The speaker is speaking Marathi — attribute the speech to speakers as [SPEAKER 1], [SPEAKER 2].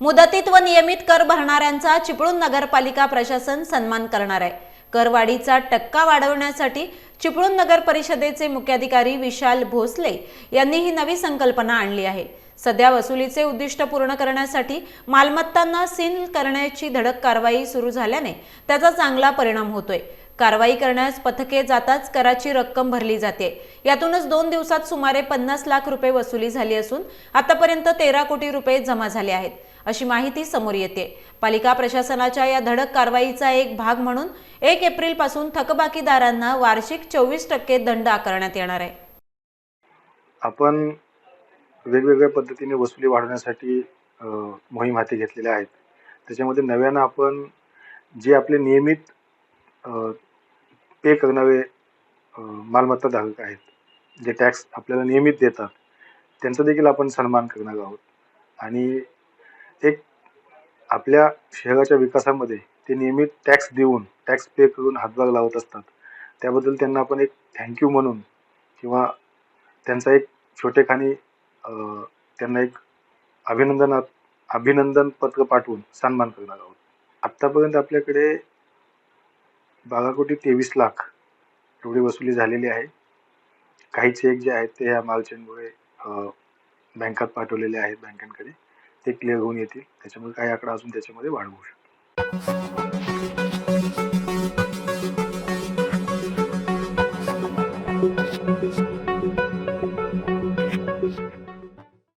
[SPEAKER 1] मुदतीत व नियमित कर भरणाऱ्यांचा चिपळूण नगरपालिका प्रशासन सन्मान करणार आहे. करवाढीचा टक्का वाढवण्यासाठी चिपळूण नगर परिषदेचे मुख्याधिकारी विशाल भोसले यांनी ही नवी संकल्पना आणली आहे. सध्या वसुलीचे उद्दिष्ट पूर्ण करण्यासाठी मालमत्तांना सील करण्याची धडक कारवाई सुरू झाल्याने त्याचा चांगला परिणाम होतोय. कारवाई करण्यास पथके जाताच कराची रक्कम भरली जाते. यातूनच दोन दिवसात सुमारे पन्नास लाख रुपये वसुली झाली असून आतापर्यंत तेरा कोटी रुपये जमा झाले आहेत. अशी माहिती समोर येते. पालिका प्रशासनाच्या या धडक कारवाईचा एक भाग म्हणून एक एप्रिलपासून थकबाकीदारांना वार्षिक चोवीस टक्के दंड आकारण्यात येणार आहे.
[SPEAKER 2] आपण वेगवेगळ्या पद्धतीने वसुली वाढवण्यासाठी मोहीम हाती घेतलेल्या आहेत. त्याच्यामध्ये नव्यानं आपण जे आपले नियमित पे करणारे मालमत्ता धारक आहेत जे टॅक्स आपल्याला नियमित देतात त्यांचा देखील आपण सन्मान करणार आहोत. आणि एक आपल्या शहराच्या विकासामध्ये ते नियमित टॅक्स देऊन टॅक्स पे करून हातभार लावत असतात. त्याबद्दल त्यांना आपण एक थँक्यू म्हणून किंवा त्यांचा एक छोटेखानी त्यांना एक अभिनंदना अभिनंदन पत्र पाठवून सन्मान करणार आहोत. आत्तापर्यंत आपल्याकडे बारा कोटी तेवीस लाख एवढी वसुली झालेली आहे. काही चेक जे आहेत ते ह्या मालचेनमुळे बँकात पाठवलेले आहेत बँकांकडे ते क्लिअर होऊन येतील. त्याच्यामुळे काही आकडा अजून त्याच्यामध्ये वाढ होऊ शकतो.